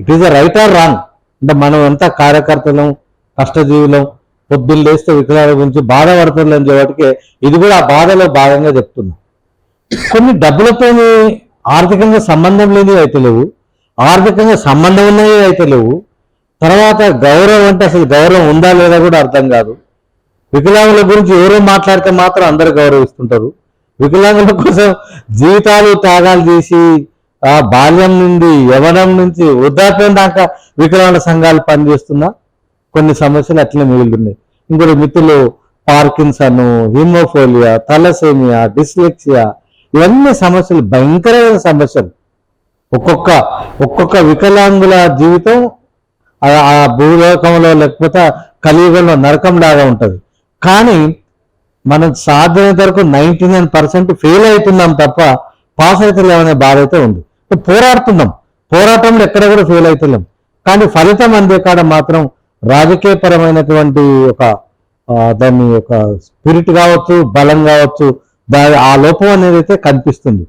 It is a right or wrong అంటే మనం ఎంత కార్యకర్తలం కష్టజీవులం పొద్దున్న లేస్తే వికలాల గురించి బాధపడుతుందని చెప్పటికి ఇది కూడా ఆ బాధలో భాగంగా చెప్తున్నా. కొన్ని డబ్బులతో ఆర్థికంగా సంబంధం లేనివి అయితే లేవు. ఆర్థికంగా సంబంధం ఉన్నవి అయితే లేవు. తర్వాత గౌరవం అంటే అసలు గౌరవం ఉందా లేదా కూడా అర్థం కాదు. వికలాంగుల గురించి ఎవరో మాట్లాడితే మాత్రం అందరు గౌరవిస్తుంటారు. వికలాంగుల కోసం జీవితాలు త్యాగాలు చేసి ఆ బాల్యం నుండి యవనం నుంచి వృద్ధాప్యం దాకా వికలాంగ సంఘాలు పనిచేస్తున్నా. కొన్ని సమస్యలు అట్లే మిగులుతున్నాయి. ఇంకోటి మిత్రులు పార్కిన్సన్ హిమోఫోలియా తలసేమియా డిస్లెక్సియా ఇవన్నీ సమస్యలు భయంకరమైన సమస్యలు. ఒక్కొక్క ఒక్కొక్క వికలాంగుల జీవితం ఆ- భూలోకంలో లేకపోతే కలియుగంలో నరకం లాగా ఉంటుంది. కానీ మనం సాధ్యమైన వరకు నైన్టీ నైన్ పర్సెంట్ ఫెయిల్ అవుతున్నాం తప్ప పాస్ అవుతలేమనే బాధ అయితే ఉంది. పోరాడుతున్నాం. పోరాటంలో ఎక్కడ కూడా ఫెయిల్ అవుతున్నాం కానీ ఫలితం అందే కాడ మాత్రం రాజకీయపరమైనటువంటి ఒక దాన్ని ఒక స్పిరిట్ కావచ్చు బలం కావచ్చు దాని ఆ లోపం అనేది అయితే కనిపిస్తుంది.